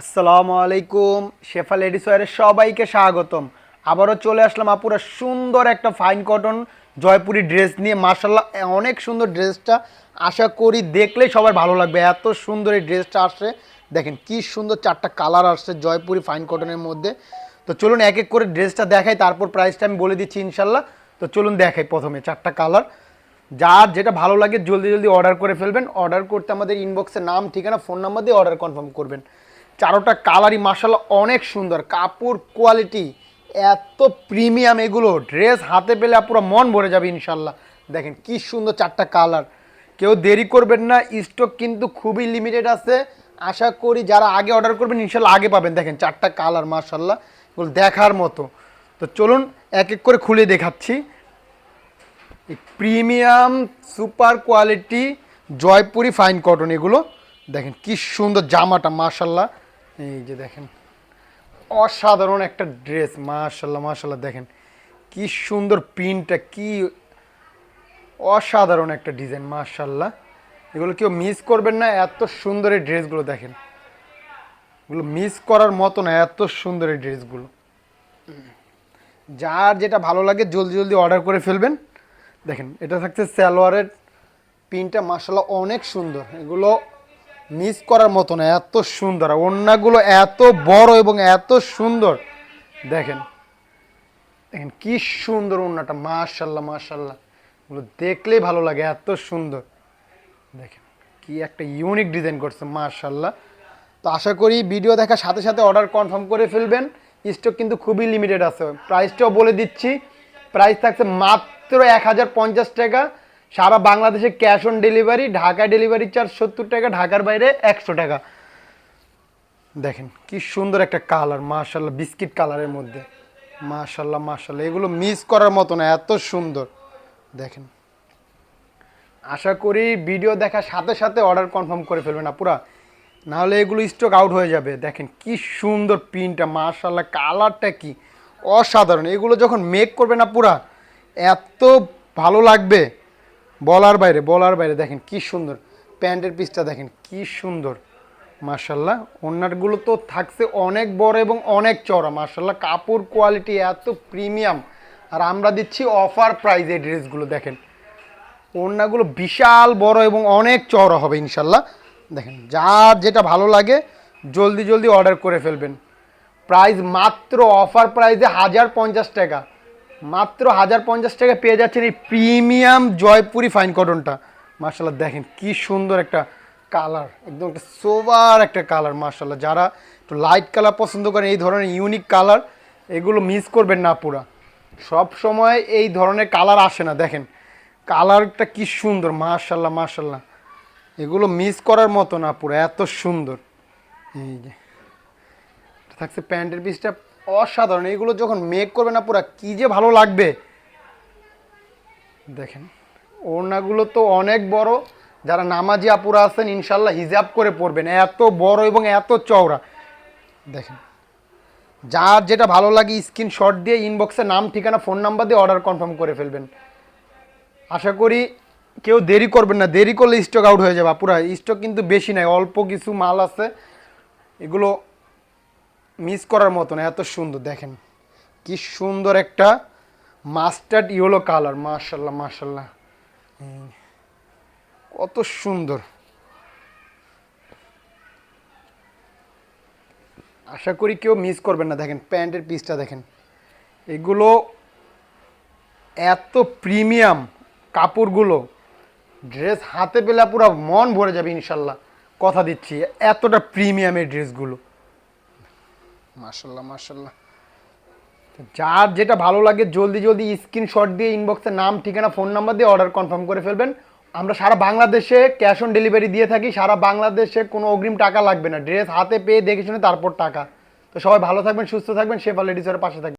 আসসালামু আলাইকুম শেফা লেডিস ওয়ারের সবাইকে স্বাগতম। আবারও চলে আসলাম আপুরা সুন্দর একটা ফাইন কটন জয়পুরি ড্রেস নিয়ে। মার্শাল্লাহ অনেক সুন্দর ড্রেসটা আশা করি দেখলেই সবার ভালো লাগবে। এত সুন্দর এই ড্রেসটা আসছে। দেখেন কি সুন্দর চারটা কালার আসছে জয়পুরি ফাইন কটনের মধ্যে। তো চলুন এক এক করে ড্রেসটা দেখাই, তারপর প্রাইসটা আমি বলে দিচ্ছি ইনশাল্লাহ তো চলুন দেখাই প্রথমে চারটা কালার যার যেটা ভালো লাগে, জলদি জলদি অর্ডার করে ফেলবেন। অর্ডার করতে আমাদের ইনবক্সে নাম, ঠিকানা ফোন নাম্বার দিয়ে অর্ডার কনফার্ম করবেন। চারোটা কালারই মাসাল্লাহ অনেক সুন্দর। কাপড় কোয়ালিটি এত প্রিমিয়াম এগুলো। ড্রেস হাতে পেলে পুরো মন ভরে যাবে ইনশাল্লাহ দেখেন কি সুন্দর চারটা কালার। কেউ দেরি করবেন না স্টক কিন্তু খুবই লিমিটেড আছে। আশা করি যারা আগে অর্ডার করবেন ইনশাল্লাহ আগে পাবেন। দেখেন চারটা কালার মার্শাল্লাহ এগুলো দেখার মতো। তো চলুন এক এক করে খুলে দেখাচ্ছি। Premium super quality Jaipuri fine cotton এগুলো। দেখেন কি সুন্দর জামাটা মাশাল্লাহ এই যে দেখেন, অসাধারণ একটা ড্রেস মাশাল্লাহ মাশাল্লাহ দেখেন কি সুন্দর প্রিন্টটা, কি অসাধারণ একটা ডিজাইন মাশাল্লাহ এগুলো কেউ মিস করবেন না, এত সুন্দর এই ড্রেসগুলো দেখেন। এগুলো মিস করার মতো না, এত সুন্দর এই ড্রেসগুলো। যার যেটা ভালো লাগে, জলদি জলদি অর্ডার করে ফেলবেন। দেখেন, এটা থাকছে সালোয়ারের পিনটা মাসাল্লাহ অনেক সুন্দর। এগুলো মিস করার মতো না, এত সুন্দর। ওড়নাগুলো এত বড় এবং এত সুন্দর। দেখেন দেখেন কি সুন্দর ওড়নাটা মাশাল্লাহ মাশাল্লাহ এগুলো দেখলেই ভালো লাগে, এত সুন্দর। দেখেন, কি একটা ইউনিক ডিজাইন করছে মাশাল্লাহ তো আশা করি ভিডিও দেখার সাথে সাথে অর্ডার কনফার্ম করে ফেলবেন। স্টক কিন্তু খুবই লিমিটেড আছে। প্রাইসটাও বলে দিচ্ছি। প্রাইস থাকছে মাত্র এক হাজার পঞ্চাশ টাকা। সারা বাংলাদেশে cash on delivery Dhaka delivery charge সত্তর টাকা, ঢাকার বাইরে একশো টাকা। দেখেন, কি সুন্দর একটা কালার মাশাল্লাহ বিস্কিট কালারের মধ্যে। মাশাল্লাহ মাশাল্লাহ এগুলো মিস করার মতো না, এত সুন্দর। দেখেন। আশা করি ভিডিও দেখার সাথে সাথে অর্ডার কনফার্ম করে ফেলবেন না পুরা নাহলে এগুলো স্টক আউট হয়ে যাবে। দেখেন, কি সুন্দর প্রিন্টটা মার্শাল্লাহ কালারটা কি অসাধারণ। এগুলো যখন মেক করবে না পুরা এত ভালো লাগবে। বলার বাইরে বলার বাইরে দেখেন কি সুন্দর। প্যান্টের পিসটা দেখেন কি সুন্দর। মার্শাল্লাহ ওনারগুলো তো থাকছে অনেক বড় এবং অনেক চড়া মার্শাল্লাহ কাপড় কোয়ালিটি এত প্রিমিয়াম আর আমরা দিচ্ছি অফার প্রাইস এই ড্রেসগুলো দেখেন। ওড়নাগুলো বিশাল বড় এবং অনেক চওড়া হবে, ইনশাল্লাহ। দেখেন, যার যেটা ভালো লাগে, জলদি জলদি অর্ডার করে ফেলবেন। প্রাইস মাত্র অফার প্রাইসে হাজার পঞ্চাশ টাকা। মাত্র হাজার পঞ্চাশ টাকা পেয়ে যাচ্ছেন এই প্রিমিয়াম জয়পুরি ফাইন কটনটা মার্শাল্লাহ দেখেন কি সুন্দর একটা কালার একদম একটা সোবার একটা কালার মার্শাল্লাহ যারা একটু লাইট কালার পছন্দ করেন, এই ধরনের ইউনিক কালার এগুলো মিস করবেন না পুরা। সব সময় এই ধরনের কালার আসে না, দেখেন। কালারটা কি সুন্দর মার্শাল্লাহ মার্শাল্লাহ এগুলো মিস করার মতো না পুরো, এত সুন্দর। এই যে থাকছে প্যান্টের পিসটা অসাধারণ। এগুলো যখন মেক করবে না, পুরো কি যে ভালো লাগবে। দেখেন, ওড়নাগুলো তো অনেক বড়। যারা নামাজি আপুরা আছেন ইনশাল্লাহ হিজাব করে পরবেন। এত বড় এবং এত চওড়া। দেখেন, যার যেটা ভালো লাগে স্ক্রিনশট দিয়ে ইনবক্সে নাম, ঠিকানা ফোন নাম্বার দিয়ে অর্ডার কনফার্ম করে ফেলবেন। আশা করি কেউ দেরি করবেন না। দেরি করলে স্টক আউট হয়ে যাবে। পুরা স্টক কিন্তু বেশি নাই, অল্প কিছু মাল আছে। এগুলো মিস করার মতো না এত সুন্দর, দেখেন। কি সুন্দর একটা মাস্টার্ড ইয়েলো কালার মার্শাল্লাহ মার্শাল্লাহ কত সুন্দর। আশা করি কেউ মিস করবেন না, দেখেন, প্যান্টের পিসটা দেখেন। এগুলো এত প্রিমিয়াম কাপড়গুলো, ড্রেস হাতে পেলে পুরো মন ভরে যাবে, ইনশাল্লাহ। কথা দিচ্ছি, এতটা প্রিমিয়ামের ড্রেসগুলো। মার্শাল্লাহ মার্শাল্লাহ যার যেটা ভালো লাগে, জলদি জলদি স্ক্রিনশট দিয়ে ইনবক্সে নাম, ঠিকানা ফোন নাম্বার দিয়ে অর্ডার কনফার্ম করে ফেলবেন। আমরা সারা বাংলাদেশে ক্যাশ অন ডেলিভারি দিয়ে থাকি, সারা বাংলাদেশে কোনো অগ্রিম টাকা লাগবে না। ড্রেস হাতে পেয়ে দেখে শুনে তারপর টাকা। তো সবাই ভালো থাকবেন, সুস্থ থাকবেন শেফা লেডিসের পাশে থাকবেন।